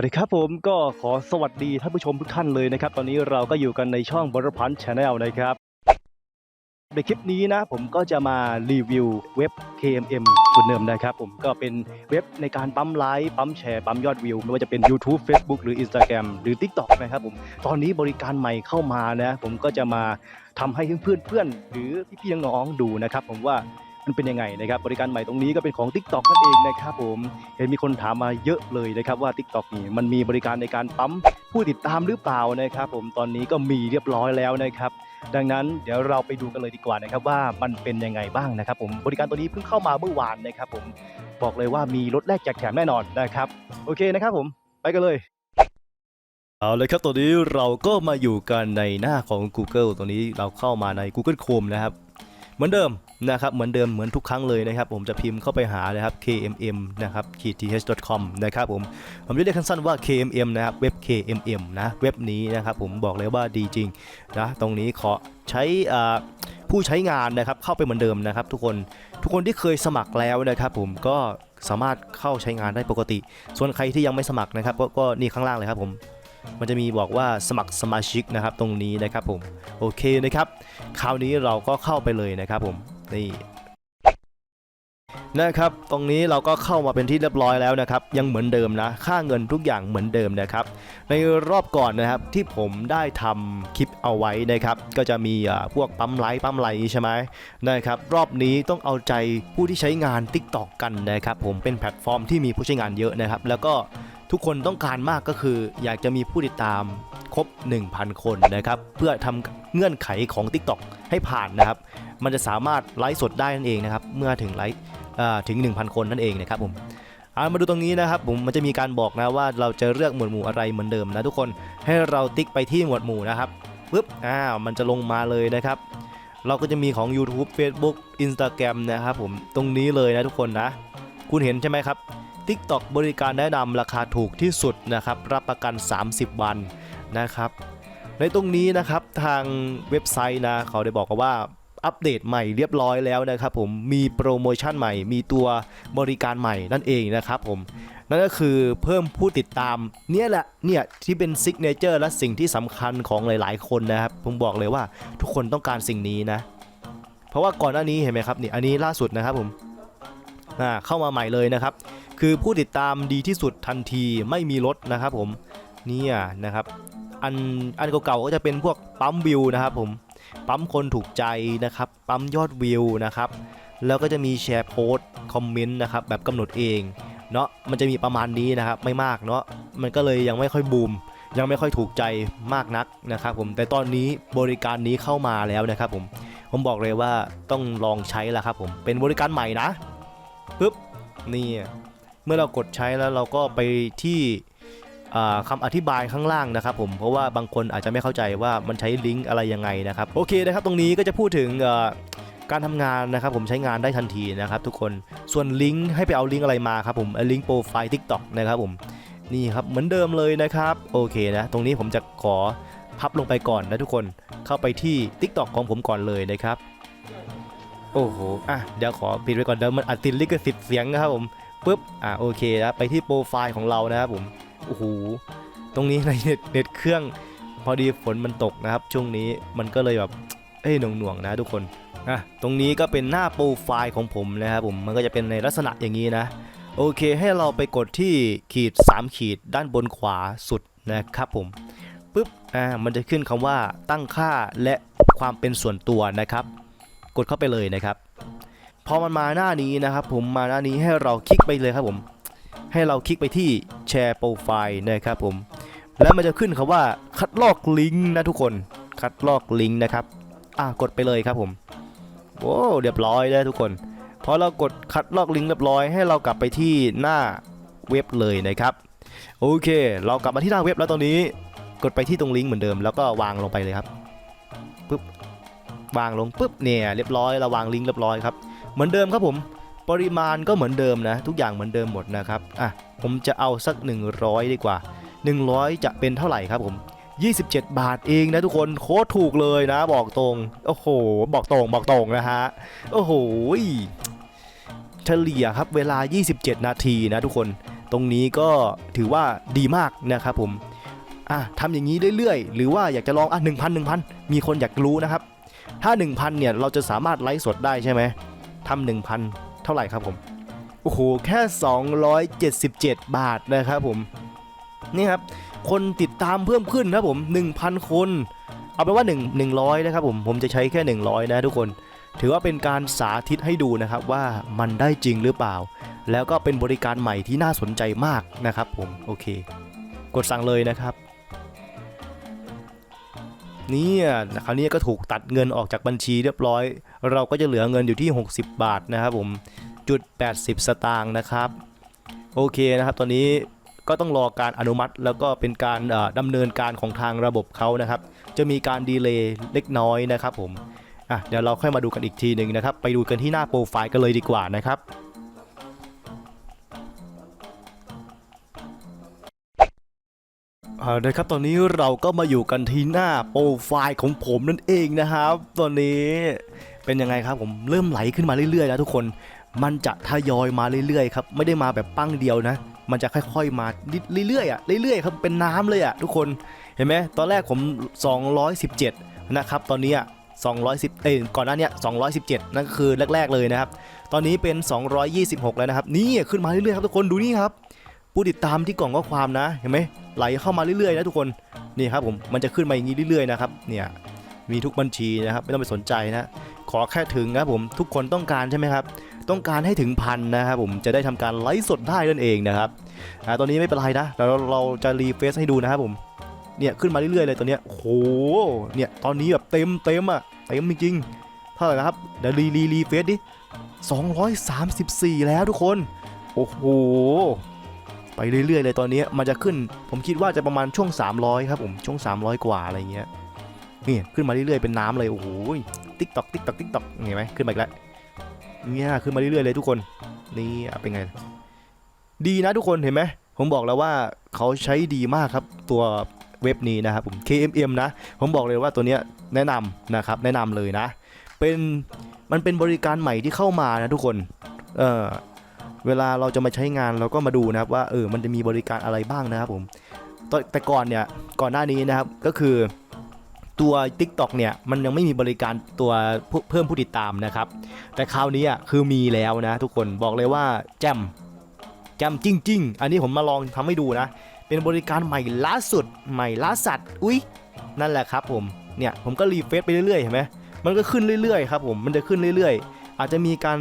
วัสดีครับผมก็ขอสวัสดีท่านผู้ชมทุกท่านเลยนะครับ ตอนนี้เราก็อยู่กันในช่องบรพันธ์ชาแนลนะครับ ในคลิปนี้นะผมก็จะมารีวิวเว็บ KMM คุณเนิมนะครับ ผมก็เป็นเว็บในการปั๊มไลค์ปั๊มแชร์ปั๊มยอดวิว ไม่ว่าจะเป็น YouTube Facebook หรือ Instagram หรือ TikTok นะครับผมตอนนี้บริการใหม่เข้ามานะ ผมก็จะมาทำให้เพื่อนๆเพื่อนหรือพี่ๆน้องๆดูนะครับ ผมว่า มันเป็นยังไงนะครับบริการใหม่ตรงนี้ก็เป็นของ TikTok นั่นเองนะครับผมเห็นมีคนถามมาเยอะเลยนะครับว่า TikTok นี่มันมีบริการในการปั๊มผู้ติดตามหรือเปล่านะครับผมตอนนี้ก็มีเรียบร้อยแล้วนะครับดังนั้นเดี๋ยวเราไปดูกันเลยดีกว่านะครับว่ามันเป็นยังไงบ้างนะครับผมบริการตัวนี้เพิ่งเข้ามาเมื่อวานนะครับผมบอกเลยว่ามีรถแรกแจกแถมแน่นอนนะครับโอเคนะครับผมไปกันเลยเอาเลยครับตอนนี้เราก็มาอยู่กันในหน้าของ Google ตัวนี้เราเข้ามาใน Google Chrome นะครับ เหมือนเดิม นะครับเหมือนเดิมเหมือนทุกครั้งเลยนะครับผมจะพิมพ์เข้าไปหานะครับ kmm นะครับ kth com นะครับผมผมจะเรียกสั้นๆว่า kmm นะครับเว็บ kmm นะเว็บนี้นะครับผมบอกเลยว่าดีจริงนะตรงนี้ขอใช้ผู้ใช้งานนะครับเข้าไปเหมือนเดิมนะครับ ทุกคนทุกคนที่เคยสมัครแล้วนะครับผมก็สามารถเข้าใช้งานได้ปกติ ส่วนใครที่ยังไม่สมัครนะครับกก็นี่ข้างล่างเลยครับผมมันจะมีบอกว่าสมัครสมาชิกนะครับตรงนี้นะครับผมโอเคนะครับคราวนี้เราก็เข้าไปเลยนะครับผม นี่นะครับ ตรงนี้เราก็เข้ามาเป็นที่เรียบร้อยแล้วนะครับ ยังเหมือนเดิมนะ ค่าเงินทุกอย่างเหมือนเดิมนะครับ ในรอบก่อนนะครับที่ผมได้ทำคลิปเอาไว้นะครับ ก็จะมีอ่าพวกปั๊มไลค์ปั๊มไลค์ใช่ไหมนะครับ รอบนี้ต้องเอาใจผู้ที่ใช้งาน TikTok กันนะครับ ผมเป็นแพลตฟอร์มที่มีผู้ใช้งานเยอะนะครับ แล้วก็ ทุกคนต้องการมากก็คือ อยากจะมีผู้ติดตามครบ 1,000 คนนะครับ เพื่อทำเงื่อนไขของ TikTok ให้ผ่านนะครับ มันจะสามารถไลฟ์สดได้นั่นเองนะครับ เมื่อถึงไลฟ์ถึง 1,000 คนนั่นเองนะครับผมเอามาดูตรงนี้นะครับผมมันจะมีการบอกนะว่าเราจะเลือกหมวดหมู่อะไรเหมือนเดิมนะทุกคนให้เราติ๊กไปที่หมวดหมู่นะครับปึ๊บอ้าวมันจะลงมาเลยนะครับ เราก็จะมีของ YouTube Facebook Instagram นะครับผมตรงนี้เลยนะทุกคนนะ คุณเห็นใช่ไหมครับ TikTok บริการแนะนำราคาถูกที่สุดนะครับ รับประกัน 30 วันนะครับ ในตรงนี้นะครับทางเว็บไซต์นะเขาได้บอกกันว่าอัปเดตใหม่เรียบร้อยแล้วนะครับผมมีโปรโมชั่นใหม่ มีตัวบริการใหม่นั่นเองนะครับผมนั่นก็คือเพิ่มผู้ติดตามเนี่ยแหละเนี่ยที่เป็นซิกเนเจอร์และสิ่งที่สำคัญของหลาย ๆ คนนะครับผมบอกเลยว่าทุกคนต้องการสิ่งนี้นะ เพราะว่าก่อนหน้านี้เห็นไหมครับนี่อันนี้ล่าสุดนะครับผมเข้ามาใหม่เลยนะครับ คือผู้ติดตามดีที่สุดทันทีไม่มีลดนะครับผมเนี่ยนะครับอันอันเก่าๆก็จะเป็นพวกปั๊มวิวนะครับผมปั๊มคนถูกใจนะครับปั๊มยอดวิวนะครับแล้วก็จะมีแชร์โพสต์คอมเมนต์นะครับแบบกำหนดเองเนาะมันจะมีประมาณนี้นะครับไม่มากเนาะมันก็เลยยังไม่ค่อยบูมยังไม่ค่อยถูกใจมากนักนะครับผมแต่ตอนนี้บริการนี้เข้ามาแล้วนะครับผมผมบอกเลยว่าต้องลองใช้แล้วครับผมเป็นบริการใหม่นะปึ๊บนี่ เมื่อเรากดใช้แล้วเราก็ไปที่คำอธิบายข้างล่างนะครับผมเพราะว่าบางคนอาจจะไม่เข้าใจว่ามันใช้ลิงก์อะไรยังไงนะครับโอเคนะครับตรงนี้ก็จะพูดถึงการทำงานนะครับผมใช้งานได้ทันทีนะครับทุกคนส่วนลิงก์ให้ไปเอาลิงก์อะไรมาครับผมลิงก์โปรไฟล์ TikTok นะครับผมนี่ครับเหมือนเดิมเลยนะครับโอเคนะตรงนี้ผมจะขอพับลงไปก่อนนะทุกคนเข้าไปที่ TikTok ของผมก่อนเลยนะครับโอ้โหอะเดี๋ยวขอปิดไว้ก่อนเดี๋ยวมันอัดติดลิขสิทธิ์เสียงนะครับผม ปุ๊บอ่าโอเคนะไปที่โปรไฟล์ของเรานะครับผมโอ้โหตรงนี้ในเน็ตเน็ตเครื่องพอดีฝนมันตกนะครับ ช่วงนี้มันก็เลยแบบเอ้ยหน่วงๆนะทุกคนอะตรงนี้ก็เป็นหน้าโปรไฟล์ของผมนะครับผมมันก็จะเป็นในลักษณะอย่างนี้นะ โอเคให้เราไปกดที่ขีด 3 ขีดด้านบนขวาสุดนะครับผมปุ๊บอ่ามันจะขึ้นคำว่าตั้งค่าและความเป็นส่วนตัวนะครับ กดเข้าไปเลยนะครับ พอมันมาหน้านี้นะครับผมมาหน้านี้ให้เราคลิกไปเลยครับผม ให้เราคลิกไปที่แชร์โปรไฟล์นะครับผม แล้วมันจะขึ้นคำว่าคัดลอกลิงก์นะทุกคนคัดลอกลิงก์นะครับอะกดไปเลยครับผมโอ้เรียบร้อยแล้วทุกคนพอเรากดคัดลอกลิงก์เรียบร้อยให้เรากลับไปที่หน้าเว็บเลยนะครับโอเค เรากลับมาที่หน้าเว็บแล้วตอนนี้กดไปที่ตรงลิงก์เหมือนเดิมแล้วก็วางลงไปเลยครับปุ๊บวางลงปุ๊บเนี่ยเรียบร้อยเราวางลิงก์เรียบร้อยครับ เหมือนเดิมครับผม ปริมาณก็เหมือนเดิมนะ ทุกอย่างเหมือนเดิมหมดนะครับอะผมจะเอาสัก 100 ดีกว่า 100 จะเป็นเท่าไหร่ครับผม 27 บาทเองนะทุกคนโคตรถูกเลยนะ บอกตรงโอ้โห บอกตรงบอกตรงนะฮะโอ้โหเฉลี่ยครับเวลา 27 นาทีนะทุกคนตรงนี้ก็ถือว่าดีมากนะครับผมอะทำอย่างนี้เรื่อยๆ หรือว่าอยากจะลองอะหนึ่งพันหนึ่งพันมีคนอยากรู้นะครับ ถ้า 1,000เนี่ยเราจะสามารถไลฟ์สดได้ใช่ไหม ทำ1,000เท่าไหร่ครับผมโอ้โหแค่ 277 บาทนะครับผมนี่ครับคนติดตามเพิ่มขึ้นครับผม 1,000 คน เอาเป็นว่า 1 100 นะครับผมผมจะใช้แค่ 100 นะทุกคน ถือว่าเป็นการสาธิตให้ดูนะครับว่ามันได้จริงหรือเปล่า แล้วก็เป็นบริการใหม่ที่น่าสนใจมากนะครับผมโอเค กดสั่งเลยนะครับ เนี่ยคราวนี้ก็ถูกตัดเงินออกจากบัญชีเรียบร้อย เราก็จะเหลือเงินอยู่ที่ 60 บาทนะครับผมจุด 80 สตางค์นะครับ โอเคนะครับ ตอนนี้ก็ต้องรอการอนุมัติแล้วก็เป็นการเอ่อดำเนินการของทางระบบเขานะครับ จะมีการดีเลย์เล็กน้อยนะครับผมอะเดี๋ยวเราค่อยมาดูกันอีกทีหนึ่งนะครับ ไปดูกันที่หน้าโปรไฟล์กันเลยดีกว่านะครับ เอาละครับตอนนี้เราก็มาอยู่กันที่หน้าโปรไฟล์ของผมนั่นเองนะครับ ตอนนี้เป็นยังไงครับผมเริ่มไหลขึ้นมาเรื่อยๆแล้วทุกคน มันจะทยอยมาเรื่อยๆครับไม่ได้มาแบบปั้งเดียวนะ มันจะค่อยๆมาเรื่อยๆอะเรื่อยๆครับเป็นน้ำเลยอะทุกคนเห็นไหมตอนแรกผม 217 นะครับตอนนี้อะ210เอ้ยก่อนหน้าเนี้ย217 นั่นก็คือแรก ๆเลยนะครับ ตอนนี้เป็น 226 แล้วนะครับ นี่ขึ้นมาเรื่อยๆครับทุกคนดูนี่ครับ ผู้ติดตามที่กล่องข้อความนะเห็นไหมไหลเข้ามาเรื่อยๆนะทุกคนนี่ครับผมมันจะขึ้นมาอย่างนี้เรื่อยๆนะครับเนี่ยมีทุกบัญชีนะครับไม่ต้องไปสนใจนะขอแค่ถึงครับผมทุกคนต้องการใช่ไหมครับต้องการให้ถึงพันนะครับผมจะได้ทำการไลฟ์สดได้นั่นเองนะครับอ่าตอนนี้ไม่เป็นไรนะเราเราจะรีเฟซให้ดูนะครับผมเนี่ยขึ้นมาเรื่อยๆเลยตอนเนี้ยโอ้โหเนี่ยตอนนี้แบบเต็มเต็มอะเต็มจริงๆเท่าไหร่นะครับเดี๋ยวรีรีรีเฟซดิ234 แล้วทุกคน โอ้โห ไปเรื่อยๆเลยตอนนี้มันจะขึ้น ผมคิดว่าจะประมาณช่วง 300 ครับผมช่วง 300 กว่าอะไรเงี้ยนี่ขึ้นมาเรื่อยๆเป็นน้ำเลยโอ้โหติ๊กตอกติ๊กตอกติ๊กตอกเห็นไหมขึ้นมาอีกแล้วเนี่ยขึ้นมาเรื่อยๆเลยทุกคนนี่เป็นไง ดีนะทุกคนเห็นไหมผมบอกแล้วว่าเขาใช้ดีมากครับตัวเว็บนี้นะครับผม KMM นะ ผมบอกเลยว่าตัวเนี้ยแนะนำนะครับ แนะนำเลยนะ เป็น มันเป็นบริการใหม่ที่เข้ามานะทุกคน เอ่อ เวลาเราจะมาใช้งานเราก็มาดูนะครับว่าเออมันจะมีบริการอะไรบ้างนะครับผมแต่ก่อนเนี่ยก่อนหน้านี้นะครับก็คือตัว TikTok เนี่ยมันยังไม่มีบริการตัวเพิ่มผู้ติดตามนะครับ แต่คราวนี้อะคือมีแล้วนะทุกคนบอกเลยว่าแจมแจมจริง ๆ อันนี้ผมมาลองทำให้ดูนะ เป็นบริการใหม่ล่าสุดใหม่ล่าสัตว์อุ้ยนั่นแหละครับผมเนี่ยผมก็รีเฟซไปเรื่อยๆเห็นไหมมันก็ขึ้นเรื่อยๆครับผมมันจะขึ้นเรื่อยๆ อาจจะมีการ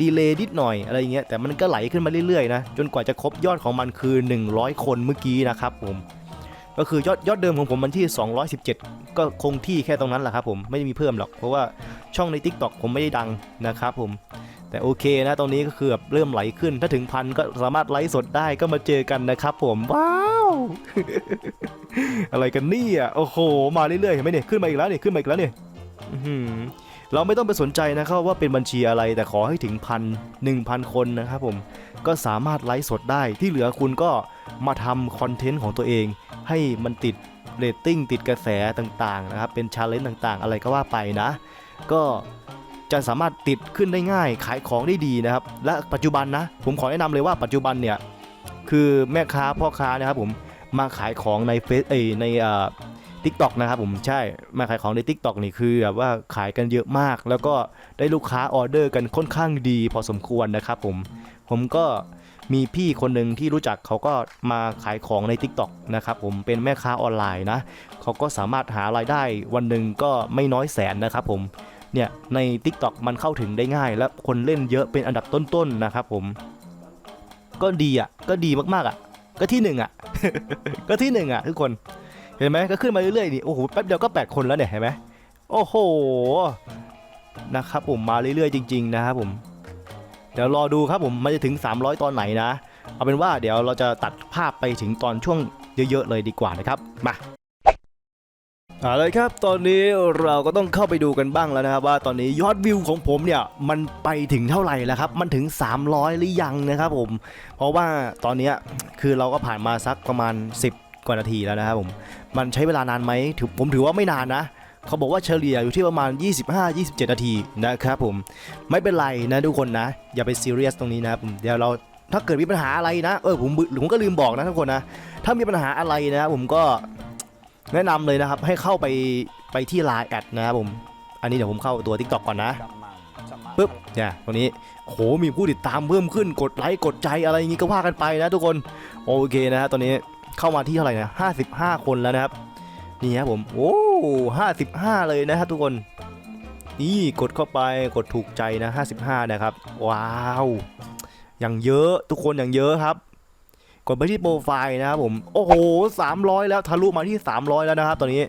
ดีเลย์นิดหน่อยอะไรอย่างเงี้ยแต่มันก็ไหลขึ้นมาเรื่อยๆนะจนกว่าจะครบยอดของมันคือ 100 คนเมื่อกี้นะครับผมก็คือยอดยอดเดิมของผมมันที่ 217 ก็คงที่แค่ตรงนั้นแหละครับผมไม่ได้มีเพิ่มหรอก เพราะว่าช่องใน TikTok ผมไม่ได้ดังนะครับผมแต่โอเคนะตรงนี้ก็คือแบบเริ่มไหลขึ้น ถ้าถึงพันก็สามารถไลฟ์สดได้ก็มาเจอกันนะครับผมว้าวอะไรกันเนี่ยโอ้โห มาเรื่อยๆเห็นไหมเนี่ยขึ้นมาอีกแล้วเนี่ยขึ้นมาอีกแล้วเนี่ยอื้อหือ เราไม่ต้องไปสนใจนะครับว่าเป็นบัญชีอะไรแต่ขอให้ถึงพันหนึ่งพันคนนะครับผมก็สามารถไลฟ์สดได้ที่เหลือคุณก็มาทำคอนเทนต์ของตัวเอง ให้มันติดเรตติ้งติดกระแสต่างๆนะครับเป็นชาเลนจ์ต่างๆ อะไรก็ว่าไปนะ ก็จะสามารถติดขึ้นได้ง่ายขายของได้ดีนะครับ และปัจจุบันนะ ผมขอแนะนำเลยว่าปัจจุบันเนี่ยคือแม่ค้าพ่อค้านะครับผมมาขายของในเฟซเอใน เอ่อทิกตอกนะครับผมใช่มาขายของใน Tik t o อกนี่คือแบบว่าขายกันเยอะมาก แล้วก็ได้ลูกค้าออเดอร์กันค่อนข้างดีพอสมควรนะครับผมผมก็มีพี่คนหนึ่งที่รู้จักเขาก็มาขายของใน Tik t o อกนะครับผมเป็นแม่ค้าออนไลน์นะเขาก็สามารถหารายได้วันหนึ่งก็ไม่น้อยแสนนะครับผมเนี่ยใน Tik t o อกมันเข้าถึงได้ง่าย และคนเล่นเยอะเป็นอันดับต้นๆนะครับผมก็ดีอะก็ดีมากๆอะก็ที่หนึ่งอะก็ที่หนึ่งอะทุกคน ห็นไหมก็ขึ้นมาเรื่อยๆนี่โอ้โหแป๊บเดียวก็ 8 คนแล้วเนี่ยเห็นไหมโอ้โหนะครับผมมาเรื่อยๆจริง ๆ นะครับผมเดี๋ยวรอดูครับผมมันจะถึง 300 ตอนไหนนะ เอาเป็นว่าเดี๋ยวเราจะตัดภาพไปถึงตอนช่วงเยอะๆเลยดีกว่านะครับมาเอาเลยครับ ตอนนี้เราก็ต้องเข้าไปดูกันบ้างแล้วนะครับว่าตอนนี้ยอดวิวของผมเนี่ยมันไปถึงเท่าไหร่แล้วครับ มันถึง 300 หรือยังนะครับผม เพราะว่าตอนนี้คือเราก็ผ่านมาสักประมาณ 10 กว่านาทีแล้วนะครับผม มันใช้เวลานานไหมถือผมถือว่าไม่นานนะ เขาบอกว่าเฉลี่ยอยู่ที่ประมาณ 25-27 นาทีนะครับผม ไม่เป็นไรนะทุกคนนะ อย่าไปซีเรียสตรงนี้นะครับผมเดี๋ยวเราถ้าเกิดมีปัญหาอะไรนะ เออผมผมก็ลืมบอกนะทุกคนนะ ถ้ามีปัญหาอะไรนะผมก็แนะนำเลยนะครับให้เข้าไปไปที่ Line แอดนะครับผม อันนี้เดี๋ยวผมเข้าตัว TikTok ก่อนนะปึ๊บเนี่ยตรงนี้โหมีผู้ติดตามเพิ่มขึ้นกดไลค์กดใจอะไรอย่างงี้ก็ว่ากันไปนะทุกคน โอเคนะฮะตอนนี้ เข้ามาที่เท่าไหร่นะ55คนแล้วนะครับ นี่ครับผม โอ้55เลยนะครับทุกคน นี่กดเข้าไปกดถูกใจนะ55นะครับ ว้าว อย่างเยอะทุกคนอย่างเยอะครับ กดไปที่โปรไฟล์นะครับผม โอ้โห300แล้วทะลุมาที่300แล้วนะครับ ตอนนี้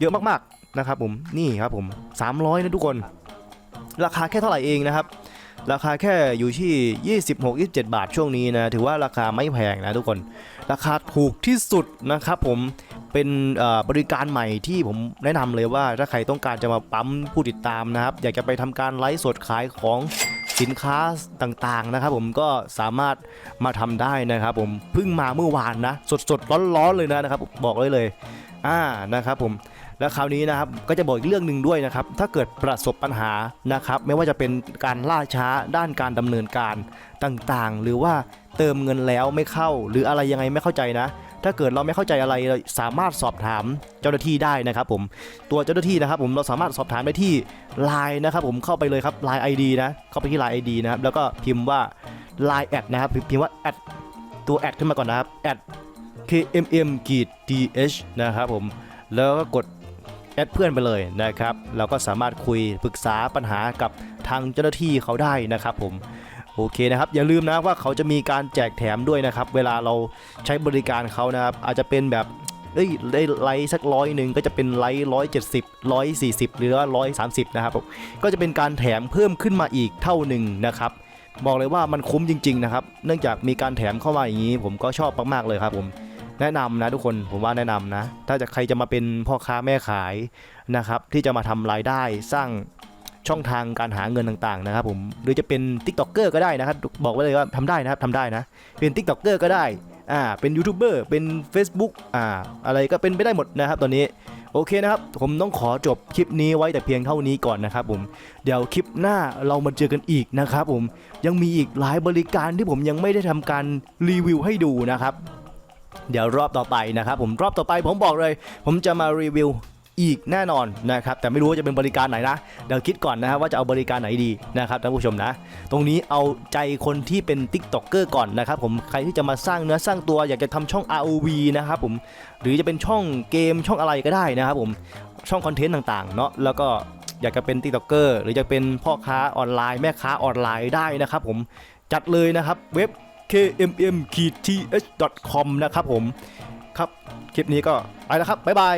เยอะมากๆนะครับผม นี่ครับผม300นะทุกคน ราคาแค่เท่าไหร่เองนะครับ ราคาแค่อยู่ที่ 26-27 บาทช่วงนี้นะ ถือว่าราคาไม่แพงนะทุกคน ราคาถูกที่สุดนะครับผม เป็นบริการใหม่ที่ผมแนะนำเลยว่าถ้าใครต้องการจะมาปั๊มผู้ติดตามนะครับ อยากจะไปทำการไลฟ์สดขายของสินค้าต่างๆนะครับผมก็สามารถมาทำได้นะครับผมเพิ่งมาเมื่อวานนะ สดๆร้อนๆเลยนะครับบอกเลยเลยอ่านะครับผม แล้วคราวนี้นะครับก็จะบอกอีกเรื่องหนึ่งด้วยนะครับถ้าเกิดประสบปัญหานะครับไม่ว่าจะเป็นการล่าช้าด้านการดำเนินการต่างๆ หรือว่าเติมเงินแล้วไม่เข้า หรืออะไรยังไงไม่เข้าใจนะ ถ้าเกิดเราไม่เข้าใจอะไรเราสามารถสอบถามเจ้าหน้าที่ได้นะครับผมตัวเจ้าหน้าที่นะครับผมเราสามารถสอบถามได้ที่ Line นะครับผมเข้าไปเลยครับ Line ID นะเข้าไปที่ Line ID นะครับแล้วก็พิมพ์ว่า Line แอดนะครับพิมพ์ว่าแอดตัวแอดขึ้นมาก่อนนะครับแอด kmm กีด dh นะครับผม แล้วก็กด แอดเพื่อนไปเลยนะครับเราก็สามารถคุยปรึกษาปัญหากับทางเจ้าหน้าที่เขาได้นะครับผมโอเคนะครับอย่าลืมนะว่าเขาจะมีการแจกแถมด้วยนะครับ เวลาเราใช้บริการเขานะครับ อาจจะเป็นแบบเอ้ยได้ไลค์สักร้อยหนึ่งก็จะเป็นไลค์ร้อยเจ็ดสิบร้อยสี่สิบหรือว่าร้อยสามสิบนะครับก็จะเป็นการแถมเพิ่มขึ้นมาอีกเท่าหนึ่งนะครับ บอกเลยว่ามันคุ้มจริง ๆ นะครับ เนื่องจากมีการแถมเข้ามาอย่างนี้ ผมก็ชอบมากๆเลยครับผม แนะนำนะทุกคนผมว่าแนะนำนะ ถ้าจะใครจะมาเป็นพ่อค้าแม่ขายนะครับ ที่จะมาทำรายได้สร้างช่องทางการหาเงินต่างๆนะครับผมหรือจะเป็น t ิ k t o k เกอร์ก็ได้นะครับบอกไว้เลยว่าทำได้นะครับทำได้นะ เป็น t ิ k t o k เกอร์ก็ได้อ่าเป็นยูทูบเบอร์เป็น Facebook อ่าอะไรก็เป็นไปได้หมดนะครับตอนนี้โอเคนะครับ ผมต้องขอจบคลิปนี้ไว้แต่เพียงเท่านี้ก่อนนะครับผมเดี๋ยวคลิปหน้าเรามาเจอกันอีกนะครับผมยังมีอีกหลายบริการที่ผมยังไม่ได้ทำการรีวิวให้ดูนะครับ เดี๋ยวรอบต่อไปนะครับผมรอบต่อไปผมบอกเลย ผมจะมารีวิวอีกแน่นอนนะครับแต่ไม่รู้ว่าจะเป็นบริการไหนนะเดี๋ยวคิดก่อนนะครับว่าจะเอาบริการไหนดีนะครับท่านผู้ชมนะ ตรงนี้เอาใจคนที่เป็น t ิ k t o k เกอร์ก่อนนะครับผมใครที่จะมาสร้างเนื้อสร้างตัวอยากจะทำช่อง ROV นะครับผมหรือจะเป็นช่องเกมช่องอะไรก็ได้นะครับผมช่องคอนเทนต์ต่างๆเนาะแล้วก็อยากจะเป็น t ิ k t o k เกอร์หรือจะเป็นพ่อค้าออนไลน์แม่ค้าออนไลน์ได้นะครับผมจัดเลยนะครับเว็บ kmm-th.com นะครับผม ครับ คลิปนี้ก็ไปแล้วครับ บ๊ายบาย